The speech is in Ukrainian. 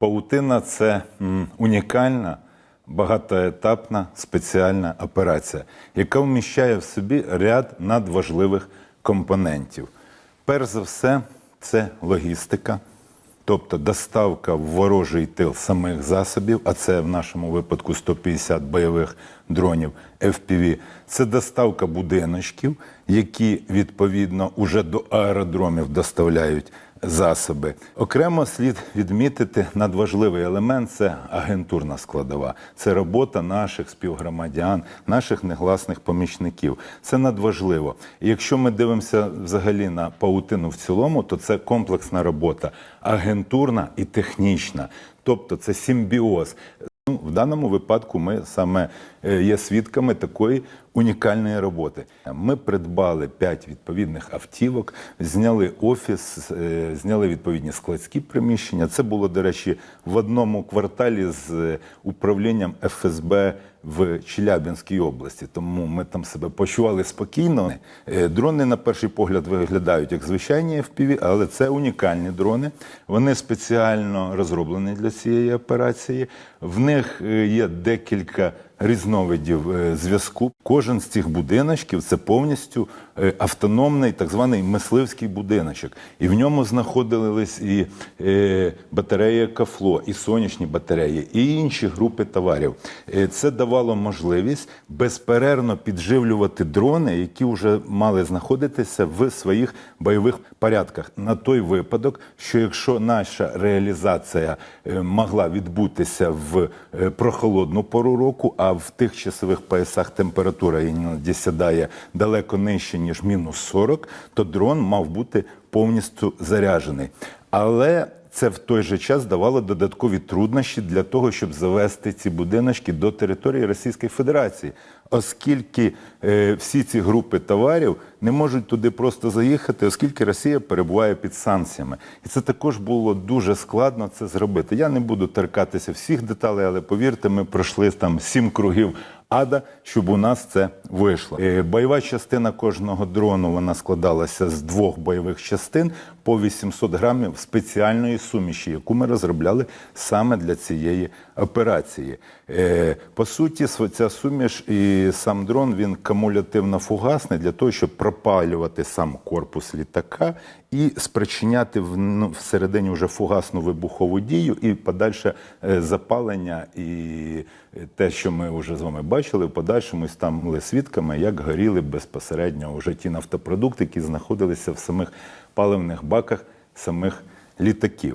Паутина це унікальна, багатоетапна спеціальна операція, яка вміщає в собі ряд надважливих компонентів. Перш за все, це логістика, тобто доставка в ворожий тил самих засобів, а це в нашому випадку 150 бойових дронів FPV. Це доставка будиночків, які відповідно уже до аеродромів доставляють засоби. Окремо слід відмітити надважливий елемент це агентурна складова. Це робота наших співгромадян, наших негласних помічників. Це надважливо. І якщо ми дивимося взагалі на паутину в цілому, то це комплексна робота агентурна і технічна. Тобто це симбіоз. Ну, в даному випадку ми саме е, є свідками такої унікальної роботи. Ми придбали п'ять відповідних автівок, зняли офіс, е, зняли відповідні складські приміщення. Це було, до речі, в одному кварталі з е, управлінням ФСБ в Челябинській області. Тому ми там себе почували спокійно. Е, Дрони, на перший погляд, виглядають як звичайні FPV, але це унікальні дрони. Вони спеціально розроблені для цієї операції. В них є декілька різновидів е, зв'язку. Кожен з цих будиночків це повністю е, автономний так званий мисливський будиночок. І в ньому знаходились і е, батареї Кафло, і сонячні батареї, і інші групи товарів. Це давало можливість безперервно підживлювати дрони, які вже мали знаходитися в своїх бойових порядках на той випадок, що якщо наша реалізація могла відбутися в прохолодну пору року, а в тих часових поясах температура іноді сідає далеко нижче ніж мінус 40, то дрон мав бути повністю заряджений. Але це в той же час давало додаткові труднощі для того, щоб завести ці будиночки до території Російської Федерації, оскільки е, всі ці групи товарів не можуть туди просто заїхати, оскільки Росія перебуває під санкціями, і це також було дуже складно це зробити. Я не буду торкатися всіх деталей, але повірте, ми пройшли там сім кругів ада, щоб у нас це вийшло. Е, Бойова частина кожного дрону вона складалася з двох бойових частин по 800 грамів спеціальної суміші, яку ми розробляли саме для цієї операції. Е, По суті, ця суміш і сам дрон він кумулятивно-фугасний для того, щоб пропалювати сам корпус літака і спричиняти ну, всередині вже фугасну вибухову дію і подальше е, запалення і те, що ми вже з вами бачили, в подальшому стали свідками, як горіли безпосередньо уже ті нафтопродукти, які знаходилися в самих паливних баках самих літаків.